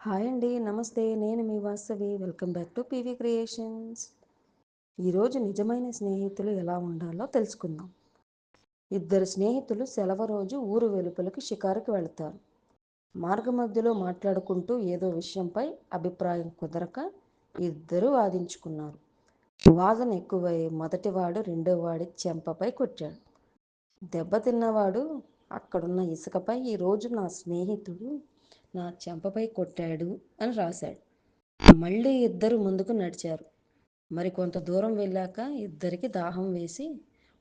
Hi అండి నమస్తే. నేను మీ Vasavi. Welcome back to PV creations. ఈరోజు నిజమైన స్నేహితులు ఎలా ఉండాలో తెలుసుకుందాం. ఇద్దరు స్నేహితులు సెలవు రోజు ఊరు వెలుపలకి షికారుకి వెళతారు. మార్గమధ్యలో మాట్లాడుకుంటూ ఏదో విషయంపై అభిప్రాయం కుదరక ఇద్దరు వాదించుకున్నారు. వాదన ఎక్కువై మొదటివాడు రెండోవాడి చెంపపై కొట్టాడు. దెబ్బతిన్నవాడు అక్కడున్న ఇసుకపై ఈరోజు నా స్నేహితుడు నా చెంపపై కొట్టాడు అని రాశాడు. మళ్ళీ ఇద్దరు ముందుకు నడిచారు. మరి కొంత దూరం వెళ్ళాక ఇద్దరికి దాహం వేసి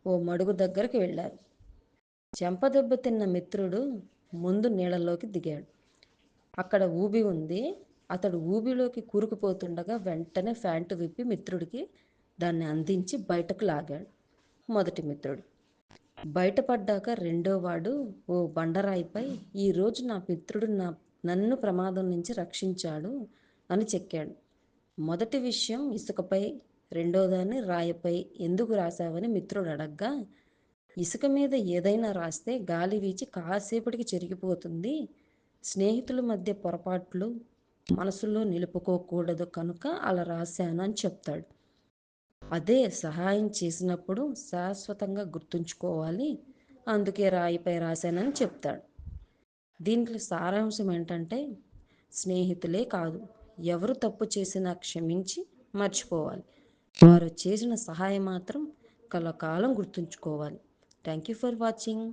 ఓ మడుగు దగ్గరికి వెళ్ళారు. చెంప దెబ్బ తిన్న మిత్రుడు ముందు నీళ్ళలోకి దిగాడు. అక్కడ ఊబి ఉంది. అతడు ఊబిలోకి కూరుకుపోతుండగా వెంటనే ఫ్యాంటు విప్పి మిత్రుడికి దాన్ని అందించి బయటకు లాగాడు. మొదటి మిత్రుడు. బయటపడ్డాక రెండో వాడు ఓ బండరాయిపై ఈరోజు నా మిత్రుడు నా నన్ను ప్రమాదం నుంచి రక్షించాడు అని చెక్కాడు మొదటి విషయం ఇసుకపై రెండోదాన్ని రాయిపై ఎందుకు రాశావని మిత్రుడు అడగ్గా ఇసుక మీద ఏదైనా రాస్తే గాలి వీచి కాసేపటికి చెరిగిపోతుంది. స్నేహితుల మధ్య పొరపాట్లు మనసులో నిలుపుకోకూడదు కనుక అలా రాశానని చెప్తాడు. అదే సహాయం చేసినప్పుడు శాశ్వతంగా గుర్తుంచుకోవాలి. అందుకే రాయిపై రాశానని చెప్తాడు. దీంట్లో సారాంశం ఏంటంటే స్నేహితులే కాదు ఎవరు తప్పు చేసినా క్షమించి మర్చిపోవాలి. వారు చేసిన సహాయం మాత్రం కలకాలం గుర్తుంచుకోవాలి. Thank you for watching.